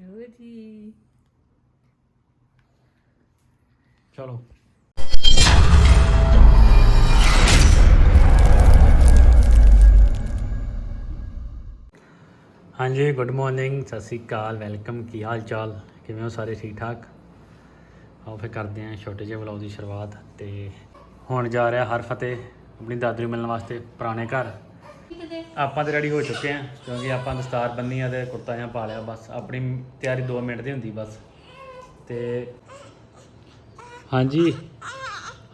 ਲਓ ਜੀ ਚਲੋ ਹਾਂਜੀ ਗੁੱਡ ਮਾਰਨਿੰਗ ਸਤਿ ਸ਼੍ਰੀ ਅਕਾਲ ਵੈਲਕਮ ਕੀ ਹਾਲ ਚਾਲ? ਕਿਵੇਂ ਹੋ ਸਾਰੇ ਠੀਕ ਠਾਕ? ਆਓ ਫਿਰ ਕਰਦੇ ਹਾਂ ਛੋਟੇ ਜਿਹੇ ਵਲੌਗ ਦੀ ਸ਼ੁਰੂਆਤ ਤੇ ਹੁਣ ਜਾ ਰਿਹਾ ਹਰ ਫਤਿਹ ਆਪਣੀ ਦਾਦੀ ਮਿਲਣ ਵਾਸਤੇ ਪੁਰਾਣੇ ਘਰ। ਆਪਾਂ ਤੇ ਰੈਡੀ ਹੋ ਚੁੱਕੇ ਹਾਂ ਕਿਉਂਕਿ ਆਪਾਂ ਦਸਤਾਰ ਬੰਨੀ ਆ ਤੇ ਕੁੜਤਾ ਜਾਂ ਪਾ ਲਿਆ ਬਸ ਆਪਣੀ ਤਿਆਰੀ 2 ਮਿੰਟ ਦੀ ਹੁੰਦੀ ਬਸ। ਤੇ ਹਾਂਜੀ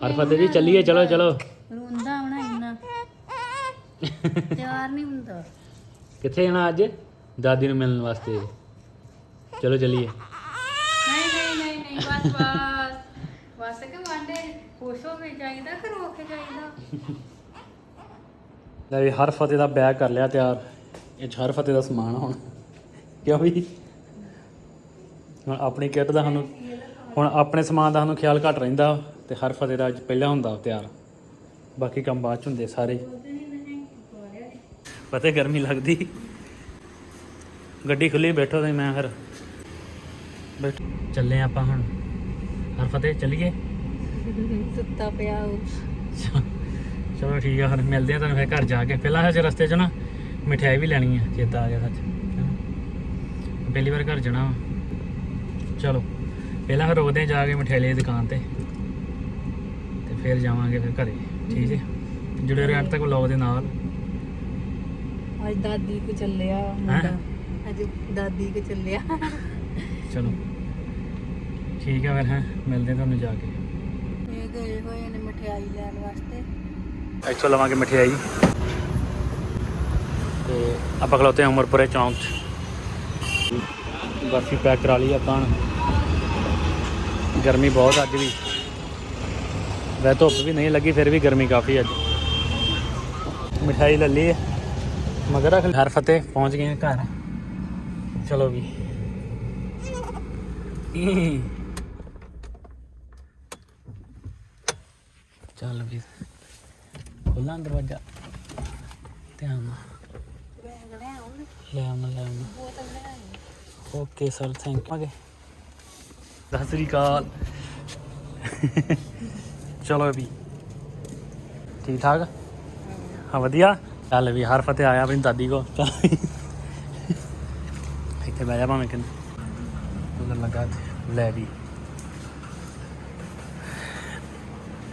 ਹਰ ਫਤਿਹ ਜੀ ਚੱਲੀਏ ਚਲੋ ਚਲੋ। ਰੋਂਦਾ ਹੋਣਾ ਇੰਨਾ। ਤਿਆਰ ਨਹੀਂ ਹੁੰਦਾ। ਕਿੱਥੇ ਜਾਣਾ ਅੱਜ? ਦਾਦੀ ਨੂੰ ਮਿਲਣ ਵਾਸਤੇ। ਚਲੋ ਚੱਲੀਏ। ਨਹੀਂ ਨਹੀਂ ਨਹੀਂ ਨਹੀਂ ਬਸ ਬਸ। ਬਸ ਕਿ ਵਾਂਡੇ ਖੁਸ਼ ਹੋ ਕੇ ਚਾਹੀਦਾ ਕਿ ਰੋ ਕੇ ਚਾਹੀਦਾ ਲੈ ਵੀ ਹਰ ਫਤਿਹ ਦਾ ਬੈਗ ਕਰ ਲਿਆ ਤਿਆਰ। ਇਹ 'ਚ ਹਰ ਫਤਿਹ ਦਾ ਸਮਾਨ ਆ ਹੁਣ। ਕਿਉਂ ਵੀ? ਹੁਣ ਆਪਣੀ ਕਿੱਟ ਦਾ ਸਾਨੂੰ ਹੁਣ ਆਪਣੇ ਸਮਾਨ ਦਾ ਸਾਨੂੰ ਖਿਆਲ ਘੱਟ ਰਹਿੰਦਾ ਤੇ ਹਰ ਫਤਿਹ ਦਾ ਅੱਜ ਪਹਿਲਾਂ ਹੁੰਦਾ ਤਿਆਰ। ਬਾਕੀ ਕੰਮ ਬਾਅਦ ਚ ਹੁੰਦੇ ਸਾਰੇ। ਪਤਾ ਗਰਮੀ ਲੱਗਦੀ। ਗੱਡੀ ਖੁੱਲੀ ਬੈਠੋ ਤੇ ਮੈਂ ਫਿਰ ਬੈਠ ਚੱਲੇ ਆਪਾਂ ਹੁਣ। ਹਰ ਫਤਿਹ ਚੱਲੀਏ? ਸੁੱਤਾ ਪਿਆ ਉਹ। ਚਲੋ ਠੀਕ ਆ ਫਿਰ ਮਿਲਦੇ ਆ ਤੁਹਾਨੂੰ ਫਿਰ ਘਰ ਜਾ ਕੇ। ਪਹਿਲਾਂ ਹਜੇ ਰਸਤੇ 'ਚ ਨਾ ਮਠਿਆਈ ਵੀ ਲੈਣੀ ਆ ਚੇਤਾ ਆ ਗਿਆ ਸੱਚ। ਪਹਿਲੀ ਵਾਰ ਘਰ ਜਾਣਾ। ਚਲੋ ਪਹਿਲਾਂ ਫਿਰ ਆ ਜਾ ਕੇ ਮਠਿਆਈ ਦੀ ਦੁਕਾਨ ਤੇ। ਤੇ ਫਿਰ ਜਾਵਾਂਗੇ ਫਿਰ ਘਰੇ ਠੀਕ ਹੈ ਜੁੜੇ ਰਹਿਣ ਤੱਕ ਵਲੌਗ ਦੇ ਨਾਲ। ਅੱਜ ਦਾਦੀ ਕੋ ਚੱਲਿਆ ਮੁੰਡਾ। ਅੱਜ ਦਾਦੀ ਕੋ ਚੱਲਿਆ। ਚਲੋ ਠੀਕ ਆ ਫਿਰ ਹੈ? ਮਿਲਦੇ ਤੁਹਾਨੂੰ ਜਾ ਕੇ। ਇਹ ਗਏ ਹੋਏ ਨੇ ਮਠਿਆਈ ਲੈਣ ਵਾਸਤੇ। ਇੱਥੋਂ ਲਵਾਂਗੇ ਮਠਿਆਈ। ਤੇ ਆਪਾਂ ਖਲੋਤੇ ਹਾਂ ਉਮਰਪੁਰੇ ਚੌਂਕ 'ਚ। ਬਰਫੀ ਪੈਕ ਕਰਾ ਲਈ ਆਪਾਂ ਗਰਮੀ ਬਹੁਤ ਅੱਜ ਵੀ। ਵੈ ਧੁੱਪ ਵੀ ਨਹੀਂ ਲੱਗੀ, ਫਿਰ ਵੀ ਗਰਮੀ ਕਾਫੀ ਅੱਜ। ਮਠਿਆਈ ਲੈ ਲਈ ਹੈ ਮਗਰ ਰੱਖ ਹਰ ਫਤਿਹ ਪਹੁੰਚ ਗਏ ਘਰ। ਚਲੋ ਵੀ। ਚੱਲ ਵੀ। ਖੋਲਾਂ ਦਰਵਾਜ਼ਾ। ਧਿਆਨ ਨਾਲ। ਲੈ ਆਉਣਾ ਲੈ ਆਉਣਾ। Okay sir thank you Sat Sri ਅਕਾਲ। ਚਲੋ ਵੀ। ਠੀਕ ਠਾਕ? ਹਾਂ, ਵਧੀਆ। ਚੱਲ ਵੀ, ਹਰ ਫਤਿਹ ਆਇਆ ਆਪਣੀ ਦਾਦੀ ਕੋ ਚੱਲ ਇੱਥੇ ਬਹਿ ਜਾ ਭਾਵੇਂ ਕਿੰਨੇ। ਉਧਰ ਲੱਗਾ ਤੇ ਲੈ ਵੀ।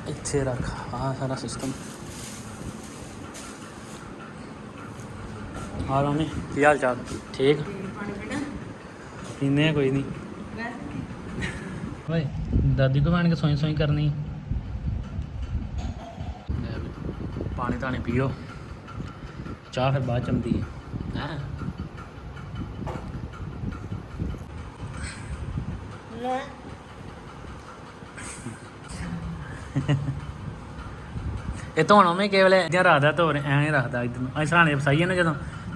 ਇੱਥੇ ਰੱਖ। ਆ ਸਾਰਾ ਸਿਸਟਮ ਆ ਰਾਮੀ ਕੀ ਹਾਲ ਚਾਲ? ਠੀਕ। ਪੀਨੇ ਕੋਈ ਨਹੀਂ। ਓਏ ਦਾਦੀ ਕੋ ਬਣ ਕੇ ਸੋਈ ਸੋਈ ਕਰਨੀ। ਪਾਣੀ ਤਾਂ ਨਹੀਂ ਪੀਓ। ਚਾਹ ਫਿਰ ਬਾਅਦ ਚੰਦੀ ਹੈ ਹੈਂ? ਲੈ ਇਹ ਧੋਣਾ ਮੈਂ ਕੇਵਲ। ਜਾਂ ਰੱਖਦਾ ਧੋ ਐ ਰੱਖਦਾ ਇਧਰ ਨੂੰ। ਐ ਸਰਾਣੇ ਫਸਾਈਏ ਨਾ ਜਦੋਂ।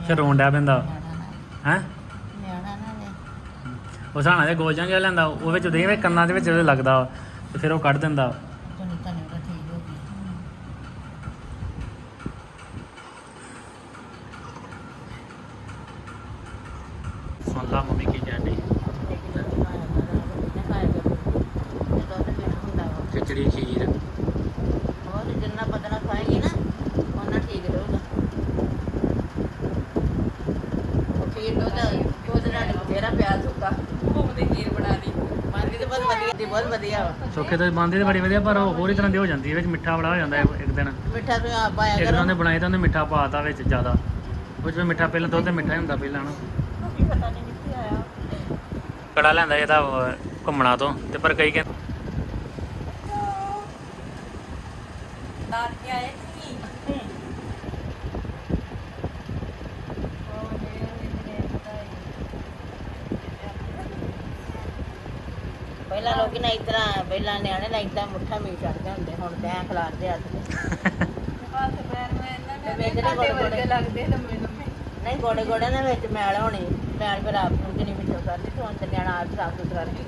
ਫਿਰ ਰੋਣ ਡਿਆ ਪੈਂਦਾ। ਹੈ? ਨਿਆਣਾ ਨਾ ਲੈ ਉਹ ਸਰਾਣਾ ਦੇ ਗੋਜਾਂ ਜਿਹਾ ਲੈਂਦਾ ਉਹ ਵਿੱਚ ਉਹਦੇ ਵਿੱਚ ਕੰਨਾਂ ਦੇ ਵਿੱਚ ਉਹਦੇ ਲੱਗਦਾ ਵਾ, ਤੇ ਫਿਰ ਉਹ ਕੱਢ ਦਿੰਦਾ। ਤੁਹਾਨੂੰ ਤਾਂ ਨਹੀਂ ਠੀਕ ਹੋ ਗਈ। ਸੁਣ ਲਾ ਮੰਮੀ ਕੀ ਕਹਿੰਦੀ ਖਿਚੜੀ ਖੀਰ ਜਿੰਨਾ ਬਦਨਾ ਖਾਏਗੀ ਨਾ ਉਹਨਾਂ ਠੀਕ ਰਹੂਗਾ ਉਹ ਖੀਰ ਤੋਂ ਤਾਂ ਉਹਦੇ ਨਾਲ ਤੇਰਾ ਪਿਆਰ ਸੁੱਕਾ ਉਹ ਦੇ ਖੀਰ ਬਣਾ ਦੀ ਮਾਰਦੀ ਤਾਂ ਬਹੁਤ ਵਧੀਆ ਦੀ ਬਹੁਤ ਵਧੀਆ ਵਾ। ਸੋਕੇ ਤਾਂ ਬੰਦੇ ਤੇ ਬੜੀ ਵਧੀਆ ਪਰ ਉਹ ਹੋਰ ਹੀ ਤਰ੍ਹਾਂ ਦੀ ਹੋ ਜਾਂਦੀ ਹੈ ਵਿੱਚ ਮਿੱਠਾ ਬੜਾ ਹੋ ਜਾਂਦਾ ਹੈ ਇੱਕ ਦਿਨ। ਮਿੱਠਾ ਤੂੰ ਆਪ ਪਾਇਆ ਇੱਕ ਕਰੋ। ਦਿਨ ਉਹਨੇ ਬਣਾਈ ਤਾਂ ਉਹਨੇ ਮਿੱਠਾ ਪਾਤਾ ਵਿੱਚ ਜ਼ਿਆਦਾ। ਉਹ ਜਿਵੇਂ ਮਿੱਠਾ ਪਹਿਲਾਂ ਦੁੱਧ ਤੇ ਮਿੱਠਾ ਹੀ ਹੁੰਦਾ ਪਹਿਲਾਂ ਨਾ ਕੀ ਪਤਾ ਨਹੀਂ ਕਿੱਥੇ ਆਇਆ। ਕੜਾ ਲੈਂਦਾ ਇਹਦਾ ਅਹ, ਘੁੰਮਣਾ ਤੋਂ ਤੇ ਪਰ ਕਈ ਕਹਿੰਦੇ ਦਾਲ ਕੇ ਆਏ ਸੀ ਪਹਿਲਾਂ ਲੋਕੀ ਨਾ ਇਤਰਾ ਪਹਿਲਾਂ ਨਿਆਣੇ ਨਾ ਇਦਾਂ ਮੁੱਠਾ ਮੀ ਛੱਡਦੇ ਹੁੰਦੇ ਹੁਣ ਤੈਂ ਖਿਲਾਰਦੇ ਤੇ। ਹੱਥ ਪੈਰ ਮੈਂ ਇਹਨਾਂ ਨੇ ਵਰਗੇ ਲੱਗਦੇ ਲੰਮੇ ਲੰਮੇ ਨਹੀਂ ਗੋੜੇ ਗੋੜੇ ਦੇ ਵਿੱਚ ਮੈਲ ਹੋਣੀ ਮੈਲ ਫਿਰ ਆਪ ਨੂੰ ਕਿੰਨੀ ਵਿੱਚੋਂ ਕਰਦੀ ਤੂੰ ਅੰਦਰ ਨਿਆਣਾ ਆਪ ਸਾਫ਼ ਸੁਥਰਾ ਰੱਖੀ।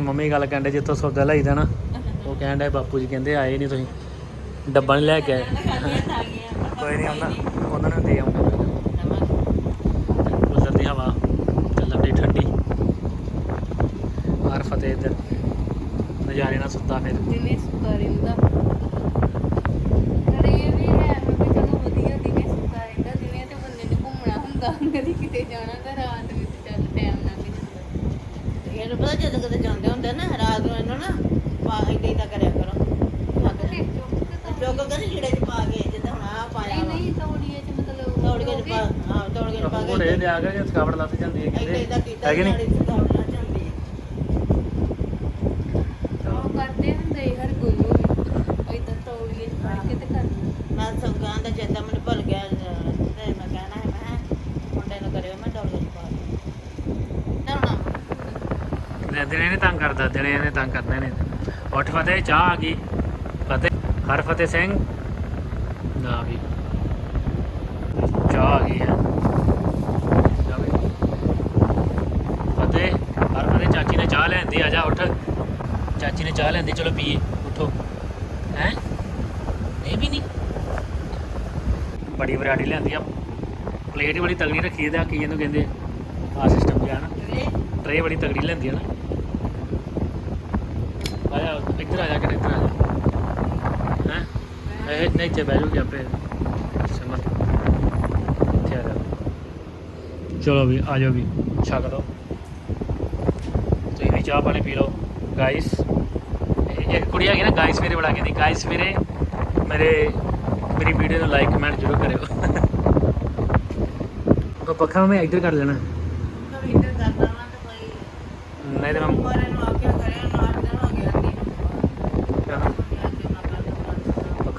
ਮੰਮੀ ਗੱਲ ਕਹਿੰਦੇ ਜਿੱਥੋਂ ਸੌਦਾ ਲਈਦਾ ਨਾ ਉਹ ਕਹਿੰਦਾ ਬਾਪੂ ਜੀ ਕਹਿੰਦੇ ਆਏ ਨਹੀਂ ਤੁਸੀਂ ਡੱਬਾ ਨਹੀਂ ਲੈ ਕੇ ਆਏ। ਕੋਈ ਨਹੀਂ ਉਹਨਾਂ ਉਹਨਾਂ ਨੂੰ ਦੇ ਰਹਿਣਾ ਸੁੱਤਾ ਫਿਰ। ਦਿਨੇ ਸੁੱਤਾ ਰਹਿੰਦਾ ਪਰ ਇਹ ਵੀ ਹੈ ਮੈਂ ਚਲੋ ਵਧੀਆ ਦਿਨੇ ਸੁੱਤਾ ਰਹਿੰਦਾ। ਦਿਨੇ ਤੇ ਬੰਦੇ ਨੇ ਘੁੰਮਣਾ ਹੁੰਦਾ ਕਦੀ ਕਿਤੇ ਜਾਣਾ ਤਾਂ ਰਾਤ ਨੂੰ ਚੱਲ ਟਾਈਮ ਨਾ ਜਾਂਦਾ ਇਹਨੂੰ ਪਤਾ ਜਦੋਂ ਕਦੇ ਜਾਂਦੇ ਹੁੰਦੇ ਨਾ ਰਾਤ ਨੂੰ ਇਹਨੂੰ ਨਾ ਪਾ ਇਦਾਂ ਤਾਂ ਕਰਿਆ ਕਰੋ। ਚੁੱਕ ਕੇ ਜਿਹੜੇ ਪਾ ਕੇ ਜਿੱਦਾਂ ਆ ਪਾਇਆ ਨਹੀਂ ਨਹੀਂ ਤੌੜੀਏ ਚ ਮਤਲਬ ਤੌੜੀਏ ਚ ਪਾ ਹਾਂ ਤੌੜੀਏ ਚ ਪਾ ਕੇ ਹੁਣ ਇਹ ਲਿਆ ਕੇ ਥਕਾਵਟ ਲੱਥ ਜਾਂਦੀ ਹੈ ਕਿਤੇ ਹੈਗੇ ਦਿਨੇ ਨੇ ਤੰਗ ਕਰਦਾ ਦਿਨੇ ਨੇ ਤੰਗ ਕਰਨੇ ਨੇ ਉੱਠ ਫਤਿਹ ਚਾਹ ਆ ਗਈ। ਫਤਿਹ ਹਰ ਫਤਿਹ ਸਿੰਘ। ਨਾ ਵੀ। ਚਾਹ ਆ ਗਈ ਹੈ। ਫਤਿਹ ਹਰ ਫਤਿਹ ਚਾਚੀ ਨੇ ਚਾਹ ਲੈਂਦੀ ਆ ਜਾ ਉੱਠ। ਚਾਚੀ ਨੇ ਚਾਹ ਲੈਂਦੀ ਚਲੋ ਪੀਏ ਉਠੋ। ਹੈ? ਨਹੀਂ ਵੀ ਨਹੀਂ। ਬੜੀ ਵੈਰਾਈਟੀ ਲੈਂਦੀ ਆ। ਪਲੇਟ ਬੜੀ ਤਗੜੀ ਰੱਖੀ ਇਹਦਾ ਕੀ ਇਹਨੂੰ ਕਹਿੰਦੇ ਆ ਸਿਸਟਮ ਜਿਹਾ ਨਾ। ਟਰੇ ਬੜੀ ਤਗੜੀ ਲੈਂਦੀ ਆ ਨਾ। ਆਇਆ ਇੱਧਰ ਆ ਜਾ ਕੇ ਇੱਧਰ ਆ ਜਾ। ਹੈ? ਇਹ ਨਹੀਂ ਇੱਥੇ ਬਹਿ ਜੂਗੀ ਆਪੇ। ਸਮਝ ਇੱਥੇ ਆ ਜਾ। ਚਲੋ ਵੀ ਆ ਜਾਓ ਵੀ ਛਕ ਲਓ ਤੁਸੀਂ ਵੀ ਚਾਹ ਪਾਣੀ ਪੀ ਲਓ। ਗਾਇਸ ਇੱਕ ਕੁੜੀ ਹੈਗੀ ਨਾ ਗਾਇਸ ਮੇਰੇ ਬੜਾ ਕਹਿੰਦੀ ਗਾਇਸ ਮੇਰੇ ਮੇਰੇ ਮੇਰੀ ਵੀਡੀਓ ਨੂੰ ਲਾਈਕ ਕਮੈਂਟ ਜ਼ਰੂਰ ਕਰਿਓ। ਉਹ ਪੱਖਾ ਮੈਂ ਇੱਧਰ ਕਰ ਲੈਣਾ। ਕਵੀ ਇੰਦਰ ਕਰਦਾ ਨਾ ਤਾਂ ਕੋਈ ਨਹੀਂ ਤਾਂ ਮੈਂ ਮਾਰੇ ਨੂੰ ਆਖਿਆ ਕਰਿਆ ਨਾ ਦਿਨ ਹੋ ਗਿਆ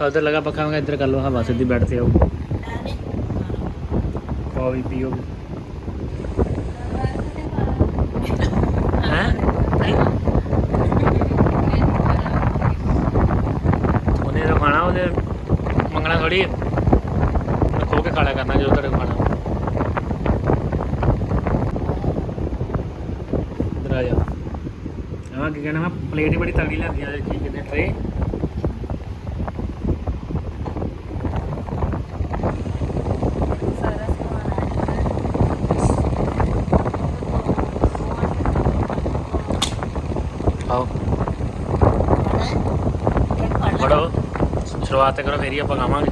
ਨਹੀਂ ਪੱਖਾ ਉਧਰ ਲਗਾ ਪੱਖਾ, ਮੈਂ ਇੱਧਰ ਕਰ ਲਓ ਹਵਾ ਸਿੱਧੀ ਬੈਠ ਤੇ ਆਊ ਖਾਓ ਉਹਨੇ ਖਾਣਾ ਮੰਗਣਾ ਥੋੜੀ ਖੋ ਕੇ ਖਾ ਕਰਨਾ, ਜਦੋਂ ਤੁਹਾਡੇ ਖਾਣਾ। ਇੱਧਰ ਆ ਜਾ। ਆਹ ਕੀ ਕਹਿਣਾ, ਮੈਂ ਪਲੇਟ ਹੀ ਬੜੀ ਤਗੜੀ ਲੈਂਦੀ ਆ ਕੀ ਕਹਿੰਦੇ ਟਰੇ ਸਾਰਾ ਸਮਾਨ ਆ ਜਾਂਦਾ ਆਓ ਫੜੋ ਸ਼ੁਰੂਆਤ ਕਰੋ, ਫੇਰ ਹੀ ਆਪਾਂ ਖਾਵਾਂਗੇ।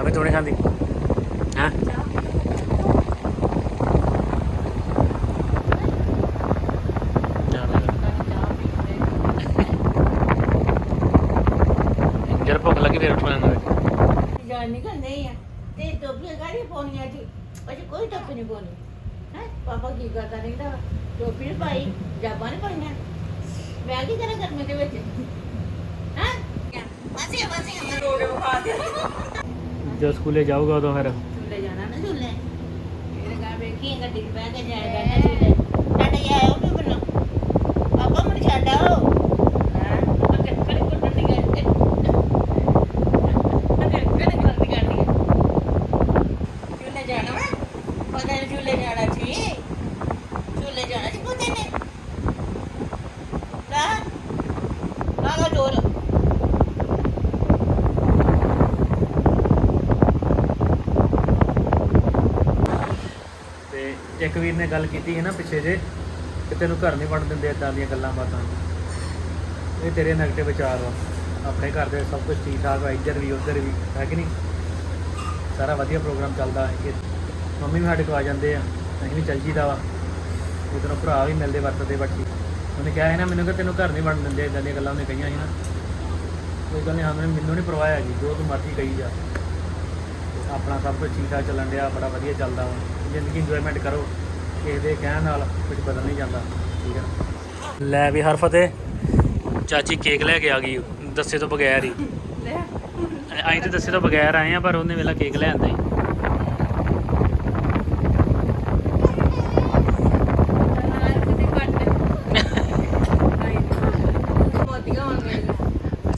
ਅਬੇ ਤੂੰ ਖਾਂਦੀ। ਹਾਂ? ਜਰ ਭੁੱਖ ਲੱਗੀ ਫੇਰ ਉੱਠ ਲੈਣਾ ਜਾਣ ਨਹੀਂ ਆ ਤੇ ਟੋਪੀਆਂ ਕਾਹਦੀਆਂ ਪਾਉਣੀਆਂ ਜੀ ਅਜੇ ਕੋਈ ਟੋਪੀ ਨਹੀਂ ਪਾਉਣੀ। ਹੈ? ਪਾਪਾ ਕੀ ਕਰਦਾ ਰਹਿੰਦਾ ਟੋਪੀ ਪਾਈ? ਜਾਬਾਂ ਨਹੀਂ ਪਾਈਆਂ। ਮੈਂ ਕੀ ਕਰਾਂ ਗਰਮੀ ਦੇ ਵਿੱਚ? ਹੈ? ਵਾਸੇ ਵਾਸੇ ਰੋਡ ਵਿਖਾ ਦੇ ਜਦ ਸਕੂਲੇ ਜਾਊਗਾ ਉਦੋਂ ਫਿਰ। ਝੂਲੇ ਜਾਣਾ ਨਾ ਝੂਲੇ ਮੇਰੇ ਘਰ ਵੇਖੀ ਗੱਡੀ 'ਚ ਬਹਿ ਕੇ ਜਾਏਗਾ ਨਾ ਝੂਲੇ ਛੱਡ ਕੇ ਆਇਓ ਵੀ ਮੈਨੂੰ ਪਾਪਾ ਮੈਨੂੰ ਛੱਡ ਆਓ ਹਾਂ ਅੱਗੇ ਕੜੀ ਕੁੱਟਣ ਦੀ ਗੱਲ ਤੇ ਅੱਗੇ ਕੜੀ ਕੁੱਟਣ ਦੀ ਗੱਲ ਝੂਲੇ ਜਾਣਾ ਵਾ ਪਤਾ ਨਹੀਂ ਝੂਲੇ ਜਾਣਾ ਸੀ ਝੂਲੇ ਜਾਣਾ ਸੀ ਪਤਾ ਨਹੀਂ ਲਾ ਲਾਗਾ ਜੋਰ ਤੇ ਇੱਕ ਵੀਰ ਨੇ ਗੱਲ ਕੀਤੀ ਹੈ ਨਾ ਪਿੱਛੇ ਜੇ ਕਿ ਤੈਨੂੰ ਘਰ ਨਹੀਂ ਵੜਨ ਦਿੰਦੇ ਇਦਾਂ ਦੀਆਂ ਗੱਲਾਂ ਬਾਤਾਂ। ਇਹ ਤੇਰੇ ਨੈਗੇਟਿਵ ਵਿਚਾਰ ਵਾ ਆਪਣੇ ਘਰ ਦੇ ਸਭ ਕੁਝ ਠੀਕ ਠਾਕ ਆ, ਇੱਧਰ ਵੀ, ਉੱਧਰ ਵੀ, ਹੈ ਕਿ ਨਹੀਂ? ਸਾਰਾ ਵਧੀਆ ਪ੍ਰੋਗਰਾਮ ਚੱਲਦਾ ਹੈ ਕਿ ਮੰਮੀ ਵੀ ਸਾਡੇ ਕੋਲ ਆ ਜਾਂਦੇ ਆ, ਅਸੀਂ ਵੀ ਚੱਲ ਜੀਦਾ ਵਾ। ਉਧਰੋਂ ਭਰਾ ਵੀ ਮਿਲਦੇ ਵਰਤਦੇ ਬੱਚੀ ਉਹਨੇ ਕਿਹਾ ਹੈ ਨਾ, ਮੈਨੂੰ ਕਿ ਤੈਨੂੰ ਘਰ ਨਹੀਂ ਵੜਨ ਦਿੰਦੇ ਇਦਾਂ ਦੀਆਂ ਗੱਲਾਂ ਉਹਨੇ ਕਹੀਆਂ ਸੀ ਨਾ। ਕੋਈ ਗੱਲ ਨਹੀਂ, ਹਾਂ ਮੈਨੂੰ ਮੈਨੂੰ ਨਹੀਂ ਪਰਵਾਹ ਹੈਗੀ, ਜੋ ਤੂੰ ਮਰਜ਼ੀ ਕਹੀ ਜਾ। ਆਪਣਾ ਸਭ ਕੁਝ ਠੀਕ ਠਾਕ ਚੱਲਣ ਡਿਆ, ਬੜਾ ਵਧੀਆ ਚੱਲਦਾ ਵਾ। ਜ਼ਿੰਦਗੀ ਇੰਜੋਇਮੈਂਟ ਕਰੋ ਕਿਸੇ ਦੇ ਕਹਿਣ ਨਾਲ ਕੁਝ ਬਦਲ ਨਹੀਂ ਜਾਂਦਾ ਠੀਕ ਹੈ ਲੈ ਵੀ ਹਰ ਫਤਿਹ ਚਾਚੀ ਕੇਕ ਲੈ ਕੇ ਆ ਗਈ ਦੱਸੇ ਤੋਂ ਬਗੈਰ ਹੀ। ਅਸੀਂ ਤੇ ਦੱਸੇ ਤੋਂ ਬਗੈਰ ਆਏ ਆ ਪਰ ਉਹਨੇ ਵੇਲਾ ਕੇਕ ਲੈ ਆਂਦਾ ਹੀ।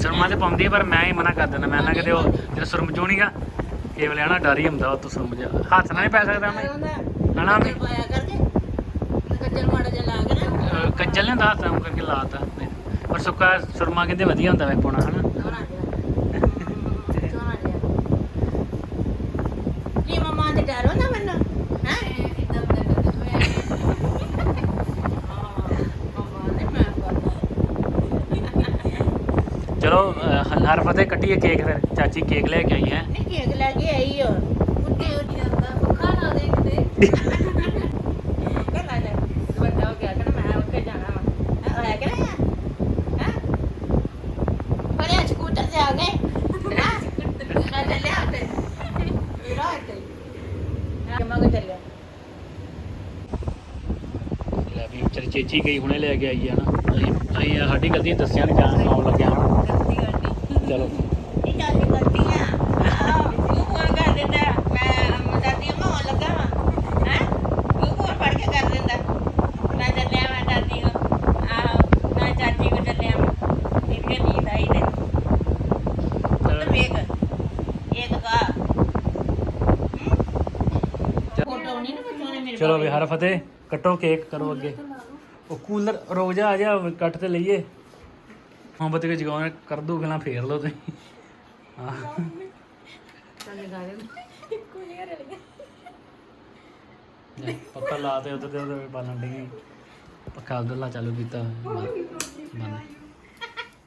ਸੁਰਮਾ ਤੇ ਪਾਉਂਦੀ ਪਰ ਮੈਂ ਹੀ ਮਨਾ ਕਰ ਦਿੰਦਾ ਮੈਂ ਨਾ ਕਿਤੇ ਉਹ ਜਿਹੜਾ ਸੁਰਮ ਚੋਣੀਗਾ ਕੇਵਲ ਆਣਾ ਡਰ ਹੀ ਹੁੰਦਾ ਤੋਂ ਸੁਰਮ ਜਾ। ਹੱਥ ਨਾਲ ਨਹੀਂ ਪੈ ਸਕਦਾ ਮੈਂ। ਹਨਾ ਮੈਂ? ਪਾਇਆ ਕਰਕੇ। ਕੱਜਲ ਮਾੜਾ ਜਿਹਾ ਲਾ ਕੇ ਨਾ। ਕੱਜਲ ਨੇ ਦਾ ਹੱਥ ਨਾਲ ਕਰਕੇ ਲਾਤਾ ਪਰ ਸੁੱਕਾ ਸੁਰਮਾ ਕਹਿੰਦੇ ਵਧੀਆ ਹੁੰਦਾ ਵੇ ਪਾਉਣਾ ਹਨਾ ਸੋਹਣਾ ਜਿਹਾ ਸੋਹਣਾ ਜਿਹਾ ਕੀ ਮਮਾ ਤੇ ਡਰੋ ਨਾ ਮੈਨੂੰ ਹੈ ਇਦਾਂ ਬਣਾ ਮੈਂ ਮਮਾ ਨੇ ਮੈਂ ਕਰਦਾ ਚਲੋ ਅਹ, ਹਰ ਫਤਿਹ ਕੱਟੀਏ ਕੇਕ ਫਿਰ ਚਾਚੀ ਕੇਕ ਲੈ ਕੇ ਆਈ ਹੈ। ਨਹੀਂ ਕੇਕ ਲੈ ਕੇ ਆਈ ਹੋ ਉੱਤੇ ਉੱਤੇ ਜਾਂਦਾ ਪੱਖਾ ਲਾ ਦੇ ਕਿਤੇ। ਕਹਿੰਦਾ ਲੈ ਵੱਡਾ ਹੋ ਗਿਆ ਕਹਿੰਦਾ ਮੈਂ ਉੱਥੇ ਜਾਣਾ ਵਾ। ਆਇਆ ਕਿ ਨਹੀਂ ਹੈ? ਬੜੇ ਸਕੂਟਰ ਤੇ ਆ ਗਏ। ਹਾਂ? ਮੈਂ ਚੱਲਿਆ ਉੱਤੇ। ਵੀਰਾ ਇੱਥੇ ਕਿਮਾ ਕੋ ਚੱਲਿਆ ਲੈ ਵੀ ਵਿਚਾਰੀ ਚੇਚੀ ਗਈ ਹੁਣੇ ਲੈ ਕੇ ਆਈ ਆ ਨਾ। ਅਸੀਂ ਅਸੀਂ ਸਾਡੀ ਗਲਤੀ ਦੱਸਿਆ ਨਹੀਂ ਜਾਣ ਆਉਣ ਲੱਗਿਆ ਚਲੋ। ਇਹ ਚੱਲ ਕਰਦੀ ਆ ਉਹ ਫੋਨ ਕਰ ਦਿੰਦਾ ਮੈਂ ਮਦਾਦੀ ਮੈਂ ਆਉਣ ਲੱਗਾ ਵਾਂ ਹੈ ਉਹ ਫੋਨ ਫੜ ਕੇ ਕਰ ਦਿੰਦਾ ਮੈਂ ਚੱਲਿਆ ਮੈਂ ਦਾਦੀ ਕੋ ਆਹੋ ਮੈਂ ਚਾਚੀ ਕੋ ਚੱਲਿਆ ਮੈਂ ਇਹਦੀ ਨੀਂਦ ਆਈ ਤੇ ਤੇ ਵੇਖ ਇੱਕ ਕਾ ਫੋਟੋ ਨਹੀਂ ਨਾ ਬਚਾਉਣੇ ਮੇਰੇ ਚਲੋ ਵੀ ਹਰ ਫਤਿਹ, ਕੱਟੋ ਕੇਕ, ਕਰੋ ਅੱਗੇ। ਉਹ ਕੂਲਰ ਰੋਜ਼ਾ ਆ ਜਾ, ਕੱਟ ਤੇ ਲਈਏ। ਮੋਹਬਤ ਕੇ ਜਗਾਉਣ ਕਰ ਦੋ ਗੱਲਾਂ ਫੇਰ ਲਓ ਤੁਸੀਂ। ਹਾਂ। ਚੱਲ ਦੇ। ਲੈ, ਪੱਖਾ ਲਾ ਤੇ ਉਧਰ ਤੇ ਉਧਰ ਬਾਲਣ ਡਈ ਪੱਖਾ ਉਧਰ ਲਾ ਚਾਲੂ ਕੀਤਾ। ਬੰਦ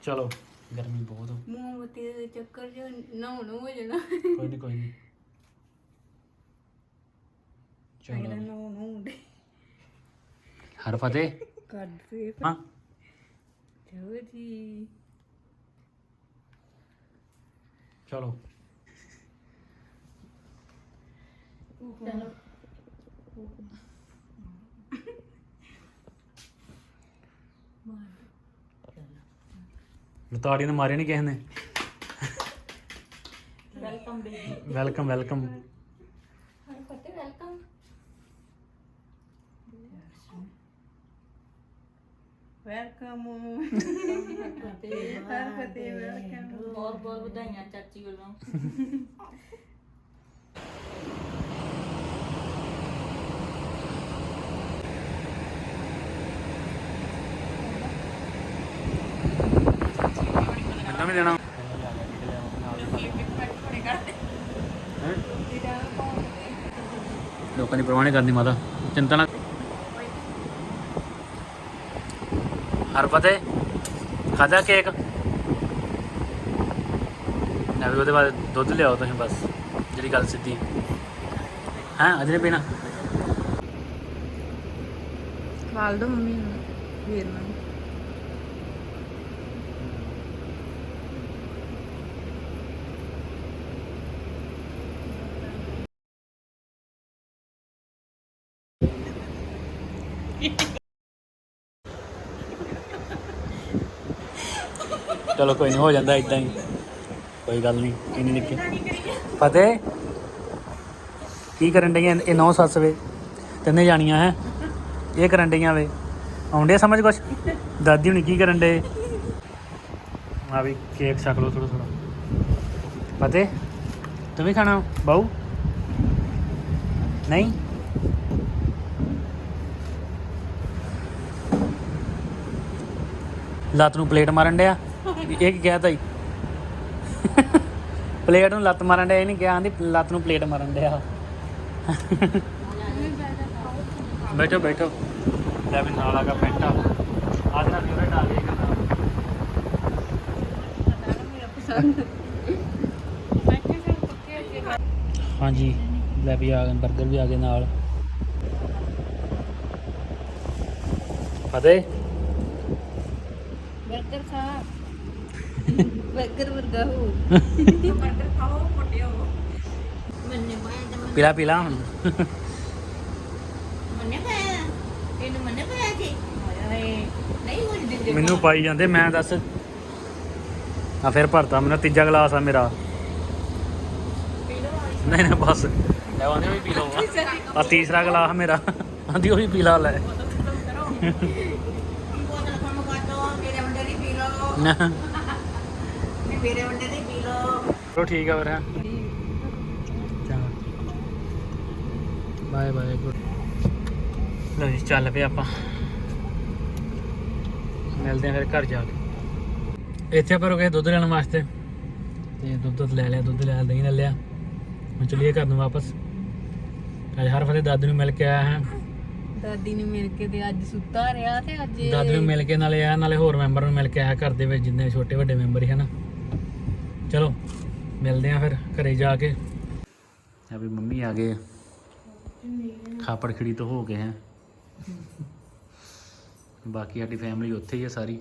ਚਲੋ ਗਰਮੀ ਬਹੁਤ ਹੋ ਮੋਮਬੱਤੀ ਦੇ ਚੱਕਰ ਚ ਨਹਾਉਣ ਹੋ ਜਾਣਾ। ਕੋਈ ਨਹੀਂ ਕੋਈ ਨਹੀਂ ਚਲੋ। ਨਹਾਉਣ ਹੁੰਦੇ। ਹਰ ਫਤਿਹ। ਹਾਂ। ਚਲੋ ਜੀ ਚਲੋ। ਚਲੋ ਲਤਾੜੀ ਨੇ ਮਾਰੇ ਨਹੀਂ ਕਿਸੇ ਨੇ? Welcome baby. Welcome welcome. ਹਰ ਫਤਿਹ ਵੈਲਕਮ। ਵੈਲਕਮ ਹਰ ਫਤਿਹ ਵੈਲਕਮ ਬਹੁਤ ਬਹੁਤ ਵਧਾਈਆਂ ਚਾਚੀ ਵੱਲੋਂ ਮੈਨੂੰ ਵੀ ਦੇਣਾ ਲੋਕਾਂ ਦੀ ਪਰਵਾਹ ਨਹੀਂ ਕਰਦੀ ਮਾਤਾ। ਚਿੰਤਾ ਨਾ ਹਰ ਖਾਦਾ ਕੇਕ। ਨਾ ਵੀ ਉਹਦੇ ਬਾਅਦ ਦੁੱਧ ਲਿਆਓ ਤੁਸੀਂ ਬਸ, ਜਿਹੜੀ ਗੱਲ ਸਿੱਧੀ। ਹਾਂ, ਅਜੇ ਪੀਣਾ? ਖਵਾਲ ਦੋ ਮੰਮੀ ਨੂੰ, ਵੀਰ ਨੂੰ। ਚਲੋ ਕੋਈ ਨਹੀਂ ਹੋ ਜਾਂਦਾ ਇਦਾਂ ਹੀ। ਕੋਈ ਗੱਲ ਨਹੀਂ ਇੰਨੀ ਨਿੱਕੀ। ਫਤਿਹ, ਕੀ ਕਰਨ ਡਈਆਂ? ਇਹ ਨੌ ਸੱਸ ਵੇ ਤਿੰਨੇ ਜਾਣੀਆਂ ਹੈ। ਇਹ ਕਰਨ ਡਈਆਂ ਵੇ। ਆਉਂਦੇ ਸਮਝ ਕੁਛ? ਦਾਦੀ ਹੁਣੀ ਕੀ ਕਰਨ ਡੇ ਆ ਵੀ ਕੇਕ ਛਕ ਲਓ ਥੋੜਾ ਥੋੜਾ ਫਤਿਹ, ਤੂੰ ਵੀ ਖਾਣਾ ਬਾਊ? ਨਹੀਂ? ਲੱਤ ਨੂੰ ਪਲੇਟ ਮਾਰਨ ਡਿਆ? ਇਹ ਕੀ ਕਿਹਾ ਤਾਈ। ਪਲੇਟ ਨੂੰ ਲੱਤ ਮਾਰਨ ਡਿਆ, ਇਹ ਨਹੀਂ ਕਿਹਾ ਆਂਦੀ ਲੱਤ ਨੂੰ ਪਲੇਟ ਮਾਰਨ ਡਿਆ। ਬੈਠੋ ਬੈਠੋ। ਲੈ ਵੀ ਨਾਲ ਆਗਾ ਪੈਂਟਾ। ਆਜ ਨਾ ਫੇਵਰਟ ਆ ਗਿਆ ਹਾਂਜੀ, ਲੈ ਵੀ ਆ ਗਏ 버ਗਰ ਵੀ ਆ ਗਏ ਨਾਲ। ਫਤਿਹ। 버ਗਰ ਖਾ। 버ਗਰ ਵਰਗਾ ਹੋ ਮੰਨੇ ਪਾਇਆ ਤੇ ਪੀਲਾ ਪੀਲਾ ਹੁਣ ਮੰਨੇ ਪਾਇਆ ਇਹਨੂੰ ਮੰਨੇ ਪਾਇਆ ਸੀ ਹਾਏ ਨਹੀਂ ਹੋ ਦਿੰਦੇ ਮੈਨੂੰ ਪਾਈ ਜਾਂਦੇ ਮੈਂ ਦੱਸ ਆ ਫਿਰ ਭਰਤਾ ਮੈਨੂੰ ਤੀਜਾ ਗਲਾਸ ਆ ਮੇਰਾ ਨਹੀਂ ਨਹੀਂ ਬਸ ਲੈ ਆਉਂਦੇ ਵੀ ਪੀ ਲਓ ਆ ਤੀਸਰਾ ਗਲਾਸ ਮੇਰਾ ਆਂਦੀ ਉਹ ਵੀ ਪੀ ਲਾ ਲੈ ਬੋਤਲ ਕੰਮ ਕਰ ਦੋ ਮੇਰੇ ਮੁੰਡੇ ਦੀ ਪੀ ਲਓ ਨਹੀਂ ਮੇਰੇ ਮੁੰਡੇ ਦੀ ਪੀ ਲਓ। ਚਲੋ ਠੀਕ ਆ ਫਿਰ ਹੈਂ। ਚੰਗਾ। Bye bye good. ਲੋ ਜੀ ਚੱਲ ਪਏ ਆਪਾਂ। ਮਿਲਦੇ ਆ ਫਿਰ ਘਰ ਜਾ ਕੇ। ਇੱਥੇ ਆਪਾਂ ਰੁਕੇ ਦੁੱਧ ਲੈਣ ਵਾਸਤੇ। ਤੇ ਦੁੱਧ ਦੁੱਧ ਲੈ ਲਿਆ ਦੁੱਧ ਲੈ ਲਿਆ, ਦਹੀਂ ਲੈ ਲਿਆ। ਹੁਣ ਚਲੀਏ ਘਰ ਨੂੰ ਵਾਪਸ। ਅੱਜ ਹਰ ਫਤੇ ਦਾਦੂ ਨੂੰ ਮਿਲ ਕੇ ਆਇਆ ਹਾਂ। ਦਾਦੀ ਨੂੰ ਮਿਲ ਕੇ ਤੇ ਅੱਜ ਸੁੱਤਾ ਰਿਹਾ ਤੇ ਅੱਜ ਦਾਦੀ ਨੂੰ ਮਿਲ ਕੇ ਨਾਲੇ ਆ ਨਾਲੇ ਹੋਰ ਮੈਂਬਰ ਨੂੰ ਮਿਲ ਕੇ ਆਇਆ ਘਰ ਦੇ ਵਿੱਚ ਜਿੰਨੇ ਛੋਟੇ ਵੱਡੇ ਮੈਂਬਰ ਹੀ ਹਨ ਚਲੋ ਮਿਲਦੇ ਆ ਫਿਰ ਘਰੇ ਜਾ ਕੇ। ਆ ਵੀ ਮੰਮੀ ਆ ਗਏ ਖਾਪੜ ਖੜੀ ਤੋਂ ਹੋ ਗਏ ਹੈ। ਬਾਕੀ ਸਾਡੀ ਫੈਮਿਲੀ ਉੱਥੇ ਹੀ ਹੈ ਸਾਰੀ।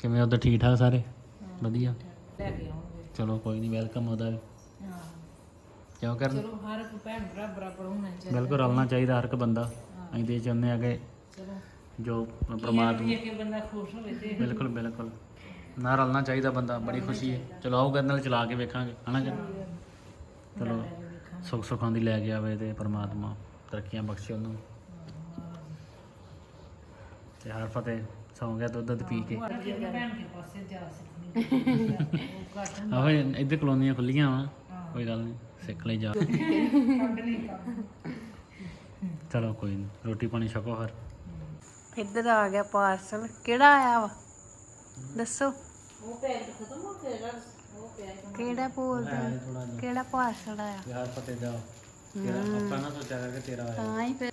ਕਿਵੇਂ ਉਧਰ ਠੀਕ ਠਾਕ ਸਾਰੇ? ਵਧੀਆ? ਲੈ ਕੇ ਆਉਂਗੇ ਚਲੋ ਕੋਈ ਨਹੀਂ ਵੈਲਕਮ ਉਹਦਾ ਵੀ। ਕਿਉਂ ਕਰਨ? ਚਲੋ ਹਰ ਇੱਕ ਭੈਣ ਭਰਾ ਬਰਾਬਰ ਹੋਣਾ ਚਾਹੀਦਾ। ਬਿਲਕੁਲ ਰਲਣਾ ਚਾਹੀਦਾ ਹਰ ਇੱਕ ਬੰਦਾ। ਅਸੀਂ ਤੇ ਚਾਹੁੰਦੇ ਆ ਕਿ ਚਲੋ। ਜੋ ਪ੍ਰਮਾਤਮਾ ਕਿ ਬੰਦਾ ਖੁਸ਼ ਹੋਵੇ ਤੇ। ਬਿਲਕੁਲ ਬਿਲਕੁਲ। ਨਾ ਰਲਣਾ ਚਾਹੀਦਾ ਬੰਦਾ ਬੜੀ ਖੁਸ਼ੀ ਹੈ। ਚਲੋ ਆਓ ਗੱਲ ਨਾਲ ਚਲਾ ਕੇ ਵੇਖਾਂਗੇ ਹਨਾ ਕਿ ਚਲੋ ਸੁੱਖ ਸੁੱਖਾਂ ਦੀ ਲੈ ਕੇ ਆਵੇ ਤੇ ਪ੍ਰਮਾਤਮਾ ਤਰੱਕੀਆਂ ਬਖਸ਼ੇ ਉਹਨੂੰ। ਤੇ ਹਰ ਫਤਿਹ ਸੌਂ ਗਿਆ ਦੁੱਧ ਦੁੱਧ ਪੀ ਕੇ। ਜਾ ਆਹੋ ਇੱਧਰ ਕਲੋਨੀਆਂ ਖੁੱਲੀਆਂ ਵਾ। ਕੋਈ ਗੱਲ ਨਹੀਂ ਸਿੱਖ ਲਈ ਜਾ। ਚਲੋ ਕੋਈ ਨਹੀਂ ਰੋਟੀ ਪਾਣੀ ਛਕੋ ਹਰ। ਇੱਧਰ ਆ ਗਿਆ ਪਾਰਸਲ। ਕਿਹੜਾ ਆਇਆ ਵਾ? ਦੱਸੋ। ਉਹ ਪੈਕਟ ਖਤਮ ਕਿਹੜਾ ਬੋਲਦੇ ਆ? ਕਿਹੜਾ ਭਾਸ਼ਣ ਆ ਯਾਰ ਫਤੇ ਜਾ ਤੇਰਾ ਆਪਾਂ ਨਾ ਸੋਚਿਆ ਕਰਕੇ ਤੇਰਾ ਆਇਆ। ਤਾਂ ਹੀ ਫਿਰ